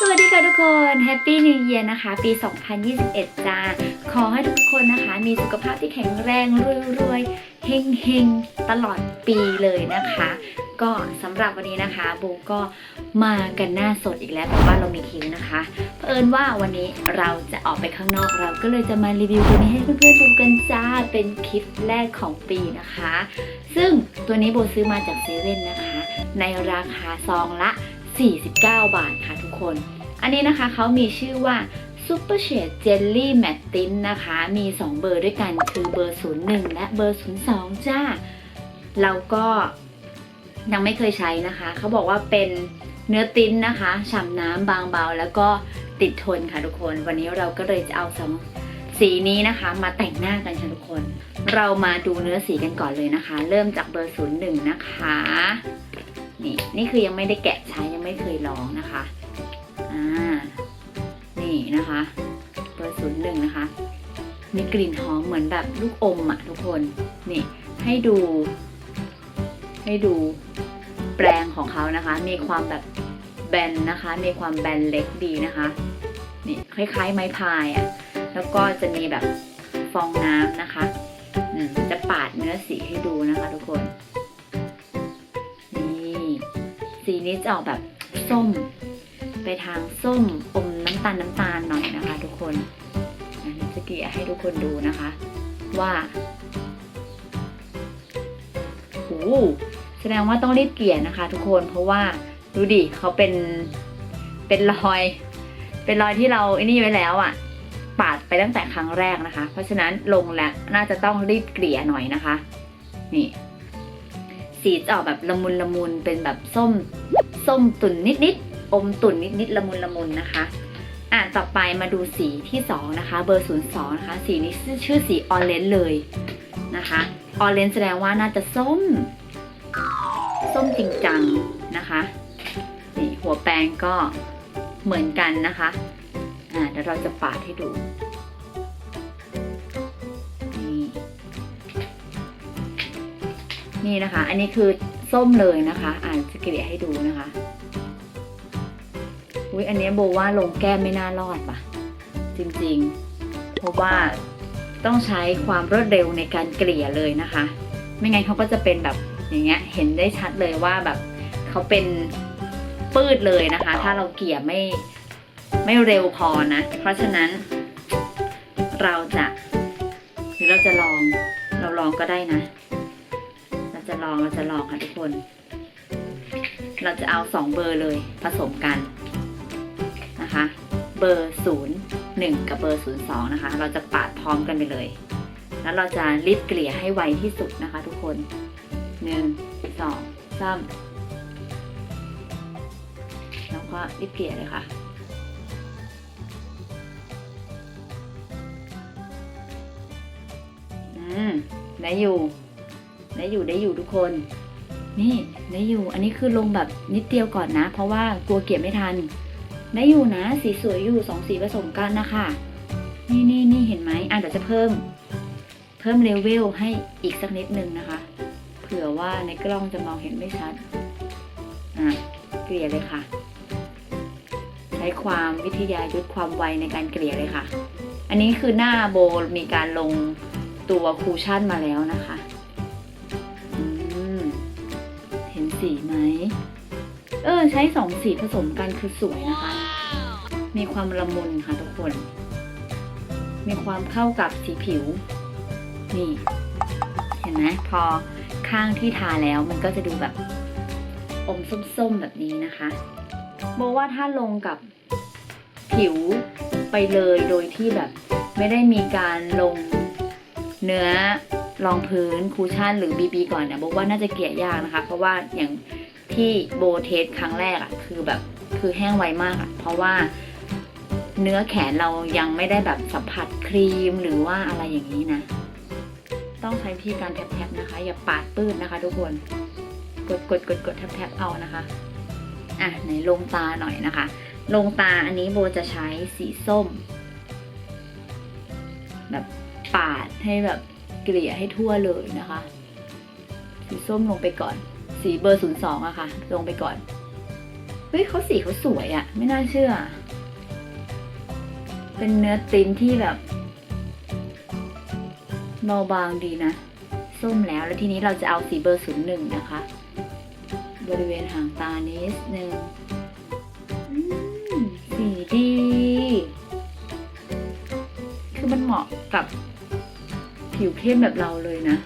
สวัสดีค่ะทุกคน Happy New Year นะคะ ปี 2021 จ้า ขอให้ทุกคนนะคะ มีสุขภาพที่แข็งแรงรวยๆเฮงๆ ตลอดปีเลยนะคะ ก็สำหรับวันนี้นะคะโบก็มากันหน้าสดอีกแล้วแต่ว่าเรามีคิวนะคะเผอิญว่าวันนี้เราจะออกไปข้างนอกเราก็เลยจะมารีวิวตัวนี้ให้เพื่อนๆดูกันจ้าเป็นคลิปแรกของปีนะคะ ซึ่งตัวนี้โบซื้อมาจากเซเว่นนะคะ ในราคาซองละ 49 บาทค่ะทุกคน อันนี้นะคะเขามีชื่อว่า Super Shade Jelly Matte Tint นะคะ มี 2 เบอร์ด้วยกันคือเบอร์ 01 และเบอร์ 02 จ้าเราก็ยังไม่เคยใช้นะคะ เขาบอกว่าเป็นเนื้อติ้นนะคะฉ่ำน้ำบางเบา แล้วก็ติดทนค่ะทุกคน วันนี้เราก็เลยจะเอาสองสีนี้นะคะ มาแต่งหน้ากันค่ะทุกคน เรามาดูเนื้อสีกันก่อนเลยนะคะ เริ่มจากเบอร์ 01 นะคะ นี่นี่คือยังไม่ได้แกะใช้ยังไม่เคยลองนะคะอ่านี่นะคะเบอร์ศูนย์หนึ่งนะคะ มีกลิ่นหอมเหมือนแบบลูกอมอะทุกคนนี่ให้ดู ให้ดูแปรงของเขานะคะ มีความแบบแบนนะคะ มีความแบนเล็กดีนะคะนี่คล้ายๆไม้พายอะแล้วก็จะมีแบบฟองน้ำนะคะจะปาดเนื้อสีให้ดูนะคะ ทุกคน สีนี้จะออกแบบส้ม ไปทางส้มอมน้ำตาลน้ำตาลหน่อยนะคะ ทุกคนอะเดี๋ยวจะเกลี่ยให้ทุกคนดูนะคะ ว่าโอ้แสดงว่าต้องรีบเกลี่ยนะคะ ทุกคนเพราะว่าดูดิเขาเป็นเป็นรอย เป็นรอยที่เราไอ้นี่ไว้แล้วอะ่ะปาดไปตั้งแต่ครั้งแรกนะคะ เพราะฉะนั้นลงแล้วน่าจะต้องรีบเกลี่ยหน่อยนะคะ นี่ สีจะออกแบบละมุนละมุนเป็นแบบส้ม ส้มตุ่นนิดๆอมตุ่นนิดๆละมุนละมุนนะคะ อะต่อไปมาดูสีที่สองนะคะ เบอร์02นะคะ สีนี้ชื่อชื่อสีออเรนจ์เลยนะคะออเรนจ์แสดงว่าน่าจะส้ม ส้มจริงจังนะคะนี่หัวแปรงก็เหมือนกันนะคะอ่าเดี๋ยวเราจะปาดให้ดู นี่นะคะ อันนี้คือส้มเลยนะคะ อ่านจะเกลี่ยให้ดูนะคะอุ้ยอันนี้โบว่าลงแก้มไม่น่ารอดป่ะจริงๆ เพราะว่าต้องใช้ความรวดเร็วในการเกลี่ยเลยนะคะ ไม่งั้นเขาก็จะเป็นแบบอย่างเงี้ย เห็นได้ชัดเลยว่าแบบเขาเป็นปืดเลยนะคะ ถ้าเราเกลี่ยไม่ไม่เร็วพอนะ เพราะฉะนั้น เราจะหรือเราจะลองเราลองก็ได้นะ จะลองเราจะลองค่ะทุกคน เราจะเอาสองเบอร์เลยผสมกันนะคะ เบอร์ศูนย์หนึ่งกับเบอร์ศูนย์สองนะคะ เราจะปาดพร้อมกันไปเลย แล้วเราจะรีบเกลี่ยให้ไวที่สุดนะคะ ทุกคนหนึ่งสองสามแล้วก็รีบเกลี่ยเลยค่ะอืมได้อยู่ ได้อยู่ได้อยู่ทุกคน นี่ได้อยู่ อันนี้คือลงแบบนิดเดียวก่อนนะ เพราะว่ากลัวเก็บไม่ทัน ได้อยู่นะ สีสวยอยู่สองสีผสมกันนะคะนี่นี่นี่เห็นไหมอะเดี๋ยวจะเพิ่ม เพิ่มเลเวลให้อีกสักนิดนึงนะคะ เผื่อว่าในกล้องจะมองเห็นไม่ชัดอะเกลี่ยเลยค่ะ ใช้ความวิทยายุทธความไวในการเกลี่ยเลยค่ะ อันนี้คือหน้าโบมีการลงตัวคูชั่นมาแล้วนะคะ เออ ใช้สองสีผสมกันคือสวยนะคะ มีความละมุนค่ะทุกคน มีความเข้ากับสีผิว นี่ เห็นไหมพอข้างที่ทาแล้วมันก็จะดูแบบอมส้มๆแบบนี้นะคะโบว่าถ้าลงกับผิวไปเลยโดยที่แบบ ไม่ได้มีการลงเนื้อรองพื้นคูชั่นหรือบีบีก่อนเนี่ยโบว่าน่าจะเกลี่ยยากนะคะ เพราะว่าอย่าง ที่โบเทสครั้งแรกอะคือแบบคือแห้งไวมากอะเพราะว่าเนื้อแขนเรายังไม่ได้แบบสัมผัสครีมหรือว่าอะไรอย่างนี้นะ ต้องใช้วิธีการแทบๆนะคะ อย่าปาดปื้ดนะคะ ทุกคนกดกดกดกดแทบๆเอานะคะอะไหนลงตาหน่อยนะคะ ลงตาอันนี้โบจะใช้สีส้ม แบบปาดให้แบบเกลี่ยให้ทั่วเลยนะคะ สีส้มลงไปก่อน สีเบอร์ศูนย์สองอะค่ะ ลงไปก่อน เฮ้ยเขาสีเขาสวยอะไม่น่าเชื่อ เป็นเนื้อตินที่แบบเบาบางดีนะ ส้มแล้วแล้วทีนี้เราจะเอาสีเบอร์ศูนย์หนึ่งนะคะ บริเวณหางตานิดนึงสีดี คือมันเหมาะกับผิวเข้มแบบเราเลยนะ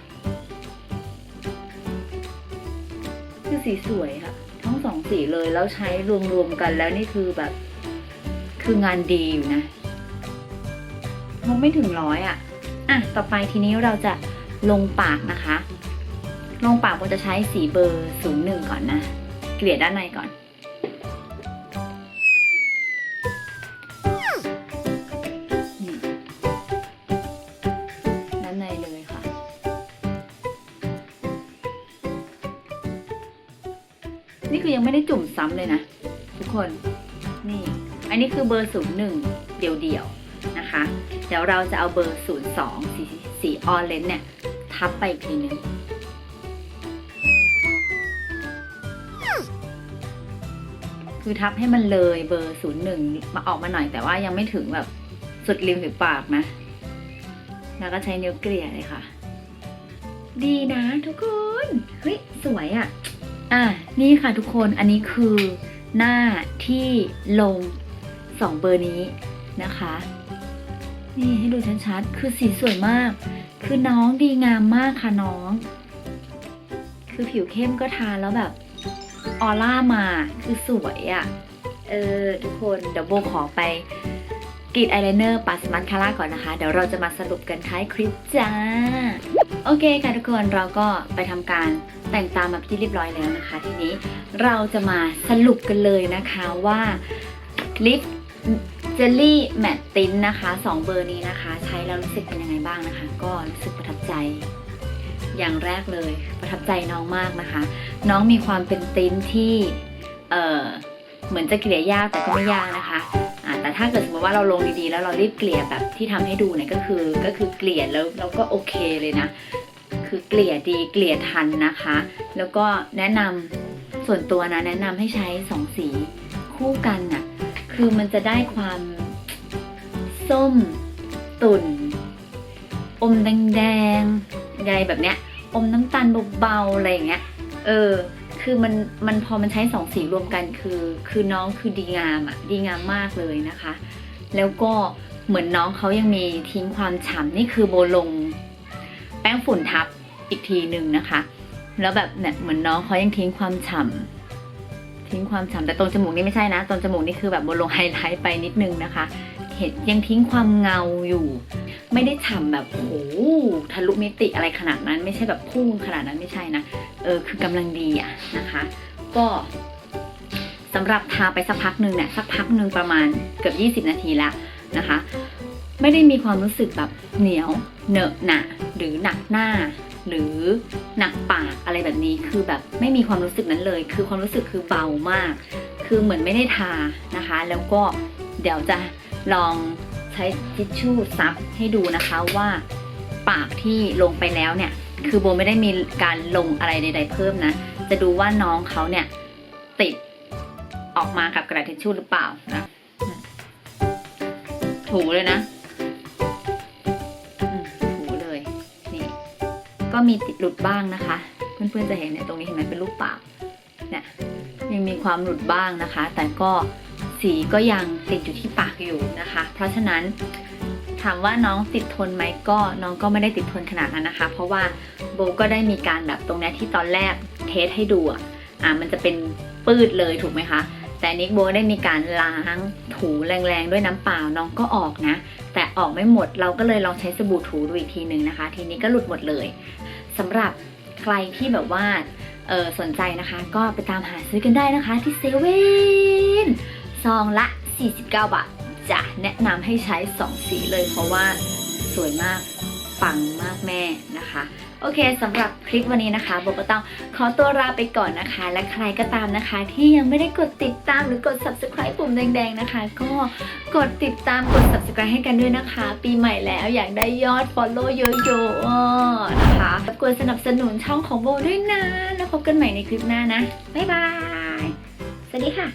คือสีสวยค่ะ ทั้งสองสีเลยแล้วใช้รวมๆกันแล้วนี่คือแบบ คืองานดีอยู่นะคงไม่ถึงร้อยอะ อะ ต่อไปทีนี้เราจะลงปากนะคะ ลงปากเราจะใช้สีเบอร์ศูนย์หนึ่งก่อนนะ เกลี่ยด้านในก่อน นี่คือยังไม่ได้จุ่มซ้ำเลยนะ ทุกคนนี่ อันนี้คือเบอร์ศูนย์หนึ่งเดี่ยวๆนะคะ เดี๋ยวเราจะเอาเบอร์ศูนย์สองสีสีออเรนจ์เนี่ยทับไปอีกทีหนึงคือทับให้มันเลยเบอร์ศูนย์หนึ่งมาออกมาหน่อยแต่ว่ายังไม่ถึงแบบสุดริมฝีปากนะ แล้วก็ใช้นิ้วเกลี่ยเลยค่ะ ดีนะทุกคน เฮ้ย สวยอะ่ะ อะนี่ค่ะทุกคนอันนี้คือหน้าที่ลงสองเบอร์นี้นะคะ นี่ให้ดูชัดๆคือสีสวยมาก คือน้องดีงามมากค่ะน้อง คือผิวเข้มก็ทาแล้วแบบออร่ามาคือสวยอะ่ะ เออ ทุกคนเดี๋ยวโบขอไปกรีดอายไลเนอร์ปัสมัสคาร่าก่อนนะคะ เดี๋ยวเราจะมาสรุปกันท้ายคลิปจ้า โอเคค่ะทุกคนเราก็ไปทำการแต่งตามแบบที่เรียบร้อยแล้วนะคะ ทีนี้เราจะมาสรุปกันเลยนะคะว่าลิปเจลลี่แมตตินนะคะสองเบอร์นี้นะคะ ใช้แล้วรู้สึกเป็นยังไงบ้างนะคะ ก็รู้สึกประทับใจ อย่างแรกเลย ประทับใจน้องมากนะคะ น้องมีความเป็นติ้นที่เออ เหมือนจะเกลี่ยยากแต่ก็ไม่ยากนะคะแต่ถ้าเกิดสมมติว่าเราลงดีๆ แล้วเรารีบเกลี่ยแบบที่ทำให้ดูเนี่ยก็คือก็คือเกลี่ยแล้วเราก็โอเคเลยนะ คือเกลี่ยดีเกลี่ยทันนะคะ แล้วก็แนะนำส่วนตัวนะแนะนำให้ใช้สองสีคู่กันน่ะคือมันจะได้ความส้ม ตุ่น อมแดงๆอะไรแบบเนี้ย อมน้ำตาลเบาๆอะไรอย่างเงี้ย เออ คือมันมันพอมันใช้สองสีรวมกันคือ คือน้องคือดีงามอะดีงามมากเลยนะคะ แล้วก็เหมือนน้องเขายังมีทิ้งความฉ่ำนี่คือโบลง แป้งฝุ่นทับอีกทีหนึ่งนะคะ แล้วแบบเนี่ยเหมือนน้องเขายังทิ้งความฉ่ำทิ้งความฉ่ำแต่ตรงจมูกนี่ไม่ใช่นะตรงจมูกนี่คือแบบโบลงไฮไลท์ไปนิดนึงนะคะ เห็นยังทิ้งความเงาอยู่ ไม่ได้ฉ่ำแบบโอ้โหทะลุมิติอะไรขนาดนั้น ไม่ใช่แบบพุ่งขนาดนั้นไม่ใช่นะเออคือกำลังดีอะนะคะ ก็สำหรับทาไปสักพักหนึ่งเนี่ยสักพักหนึ่งประมาณเกือบ20 นาทีแล้วนะคะ ไม่ได้มีความรู้สึกแบบเหนียวเหนอะหนะหรือหนักหน้า หรือหนักปากอะไรแบบนี้คือแบบไม่มีความรู้สึกนั้นเลย คือความรู้สึกคือเบามาก คือเหมือนไม่ได้ทานะคะ แล้วก็เดี๋ยวจะ ลองใช้ทิชชู่ซับให้ดูนะคะว่าปากที่ลงไปแล้วเนี่ย คือโบไม่ได้มีการลงอะไรใด ๆ เพิ่มนะ จะดูว่าน้องเขาเนี่ยติดออกมากับกระดาษทิชชู่หรือเปล่านะถูเลยนะถูเลยนี่ก็มีติดหลุดบ้างนะคะ เพื่อนๆจะเห็นเนี่ยตรงนี้เห็นไหมเป็นรูปปากเนี่ยยังมีความหลุดบ้างนะคะ แต่ก็ สีก็ยังติดอยู่ที่ปากอยู่นะคะ เพราะฉะนั้นถามว่าน้องติดทนไหมก็น้องก็ไม่ได้ติดทนขนาดนั้นนะคะ เพราะว่าโบก็ได้มีการแบบตรงนี้ที่ตอนแรกเทสให้ดูอะอ่ามันจะเป็นปืดเลยถูกไหมคะแต่นิกโบได้มีการล้างถูแรงๆด้วยน้ำเปล่าน้องก็ออกนะ แต่ออกไม่หมดเราก็เลยลองใช้สบู่ถูดูอีกทีหนึ่งนะคะ ทีนี้ก็หลุดหมดเลยสำหรับใครที่แบบว่าสนใจนะคะ ก็ไปตามหาซื้อกันได้นะคะที่เซเว่น ซองละ 49 บาท จะแนะนำให้ใช้ 2 สีเลยเพราะว่าสวยมากปังมากแม่นะคะ โอเคสำหรับคลิปวันนี้นะคะโบก็ต้องขอตัวลาไปก่อนนะคะ และใครก็ตามนะคะ ที่ยังไม่ได้กดติดตามหรือกด subscribe ปุ่มแดงๆนะคะ ก็กดติดตามกด subscribe ให้กันด้วยนะคะ ปีใหม่แล้วอยากได้ยอด follow เยอะๆนะคะรบกวนสนับสนุนช่องของโบด้วยนะแล้วพบกันใหม่ในคลิปหน้านะบ๊ายบายสวัสดีค่ะ